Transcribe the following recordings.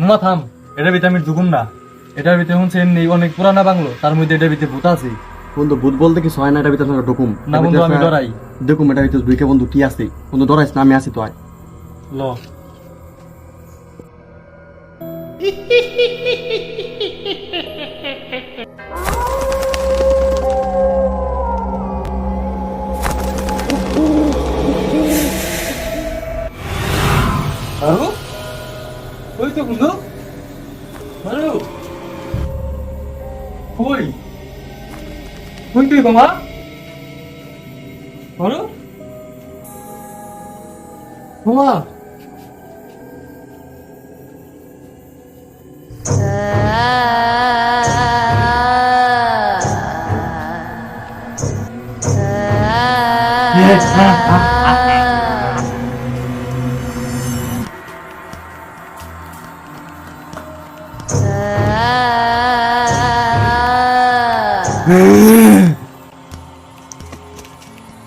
মামা থাম। এটার ভিতরে আমি ঢুকুন না। এটার ভিতরে হচ্ছে এমনি অনেক পুরানা বাংলো। তার মধ্যে এটার ভিতরে ভূত আছে। বন্ধু ভূত বলতে কিছু হয় না এটা ভিতরে ঢুকুম। না বন্ধু আমি ডরাই। দেখুম এটা ভিতরে ঢুকে বন্ধু কি আছে? বন্ধু ডরাইস না আমি আছি তো আয়। ল। মারু কই কই তুই বাবা মারু বাবা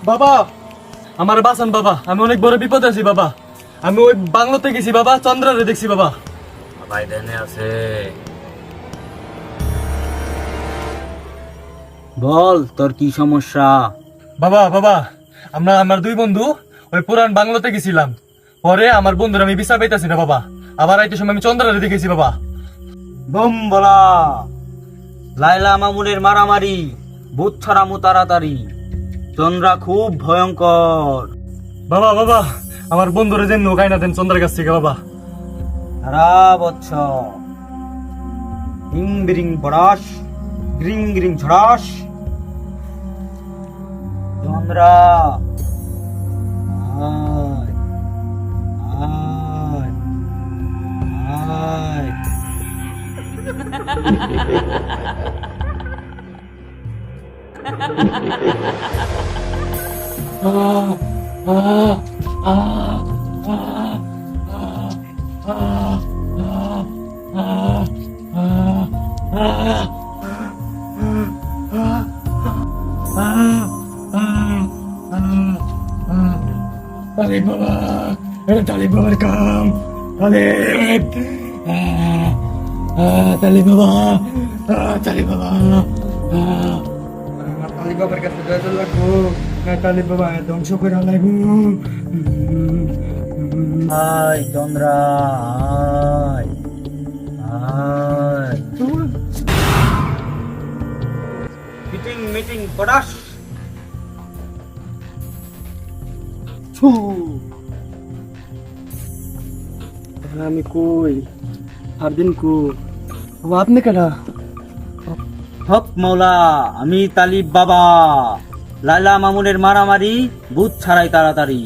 বাবা আমার বাসন বাবা। আমি অনেক বড় বিপদ আছি বাবা। আমি ওই বাংলোতে গেছি বাবা চন্দ্রে দেখছি বাবা। ভাই দেনে আছে। বল তোর কি সমস্যা? বাবা বাবা আমরা আমার দুই বন্ধু ওই পুরান বাংলোতে গেছিলাম। পরে আমার বন্ধুরা আমি বিচার পাইতাছি না বাবা। আবার আইতে সময় আমি চন্দ্রে দেখেছি বাবা। বম বলা। লাইলা মামুনের মারামারি ভূত ছড়ামু তাড়াতাড়ি। চন্দ্রা খুব ভয়ঙ্কর। বাবা বাবা আমার বন্ধুরা যেন নৌকায় না দেন চন্দ্রের কাছ থেকে বাবা। রা বচ্ছ হিং বিরিং বড়াস গ্রিং গ্রিং ঝড়াস চন্দ্রা আয় আয়। তালিব বাবা এটা তালিব বাবার কাম তালিব তালিব বাবা তালিব বাবা তালিব বাবার কাছে যাইতে লাগবো তালিব বাবা ধ্বংস করে লাগবো আয় চন্দ্রা আয় আয় মিটিং মিটিং ছু আমি কই আর দিন কো বাবা আপনি কেন হক মৌলা আমি তালিব বাবা। লাইলা মামুনের মারামারি ভূত ছাড়াই তাড়াতাড়ি।